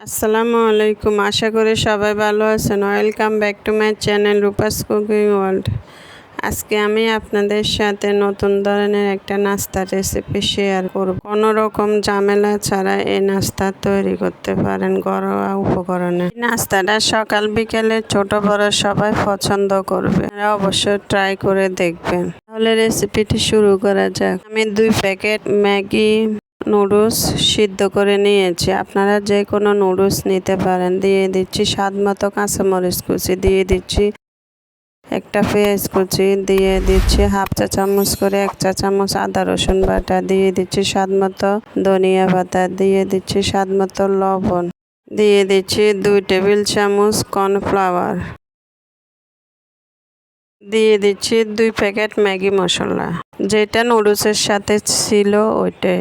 আসসালামু আলাইকুম। আশা করি সবাই ভালো আছেন। Welcome back to my channel Rupa's cooking world আজকে আমি আপনাদের সাথে নতুন ধরনের একটা নাস্তা রেসিপি শেয়ার করব। কোনো রকম ঝামেলা ছাড়া এই নাস্তা তৈরি করতে পারেন ঘরোয়া উপকরণে। নাস্তাটা সকাল বিকেলে ছোট বড় সবাই পছন্দ করবে। অবশ্যই ট্রাই করে দেখবেন। তাহলে রেসিপিটি শুরু করা যাক। আমি দুই প্যাকেট ম্যাগি নুডলস সিদ্ধ করে নিয়েছি। আপনারা যে কোনো নুডলস নিতে পারেন। দিয়ে দিচ্ছি স্বাদ মতো কাঁচামরিচ কুচি। দিয়ে দিচ্ছি একটা পেঁয়াজ কুচি। দিয়ে দিচ্ছি হাফ চা চামচ করে এক চা চামচ আদা রসুন বাটা। দিয়ে দিচ্ছি স্বাদ মতো ধনিয়া পাতা। দিয়ে দিচ্ছি স্বাদ মতো লবণ। দিয়ে দিচ্ছি দুই টেবিল চামচ কর্নফ্লাওয়ার। দিয়ে দিচ্ছি দুই প্যাকেট ম্যাগি মশলা। যেটা নুডলসের সাথে ছিল ওইটাই।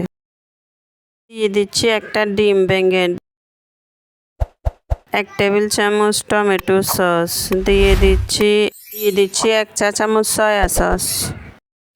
দিয়ে দিচ্ছি একটা ডিম ভেঙে। এক টেবিল চামচ টমেটো সস দিয়ে দিচ্ছি দিয়ে দিচ্ছি এক চা চামচ সয়া সস,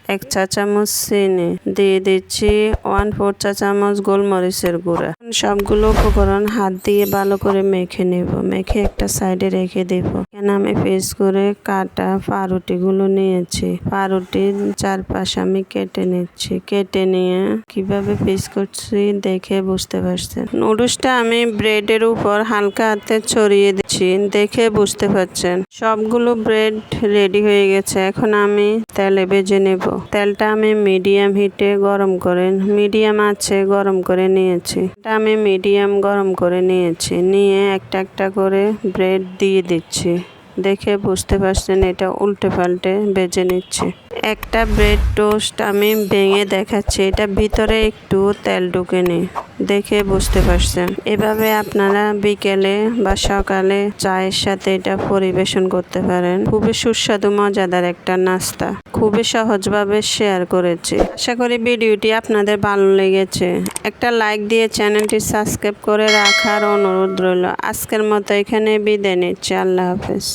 এক চা চামচ চিনি, দিয়ে দিচ্ছি ওয়ান ফোর চা চামচ গোলমরিচের গুঁড়া। সবগুলো উপকরণ হাত দিয়ে ভালো করে মেখে নেব, মেখে একটা সাইডে রেখে দেব। এখানে আমি পেস্ট করে কাটা পাউরুটিগুলো নিয়েছি। পাউরুটির চারপাশে আমি কেটে নিচ্ছি। কেটে নিয়ে কীভাবে পিস করছি দেখে বুঝতে পারছেন নুডলসটা আমি ব্রেডের উপর হালকা হাতে ছড়িয়ে দিচ্ছি, দেখে বুঝতে পারছেন। সবগুলো ব্রেড রেডি হয়ে গেছে, এখন আমি তেলে ভেজে নেব। তেলটা আমি মিডিয়াম হিটে গরম করে, মিডিয়াম আছে গরম করে নিয়েছি। এটা আমি মিডিয়াম গরম করে নিয়েছি, নিয়ে একটা একটা করে ব্রেড দিয়ে দিচ্ছি। দেখে বুঝতে পারছেন এটা উল্টে পাল্টে বেজে নিচ্ছে। একটা ব্রেড টোস্ট আমি ভেঙে দেখাচ্ছি, এটা ভিতরে একটু তেল ঢুকে নি দেখে বুঝতে পারছেন। এভাবে আপনারা বিকেলে বা সকালে চায়ের সাথে এটা পরিবেশন করতে পারেন। খুবই সুস্বাদু, মজাদার একটা নাস্তা। খুবই সহজভাবে শেয়ার করেছি। আশা করি ভিডিওটি আপনাদের ভালো লেগেছে। একটা লাইক দিয়ে চ্যানেলটি সাবস্ক্রাইব করে রাখার অনুরোধ রইল। আজকের মতো এখানে বিদায় নিচ্ছি। আল্লাহ হাফেজ।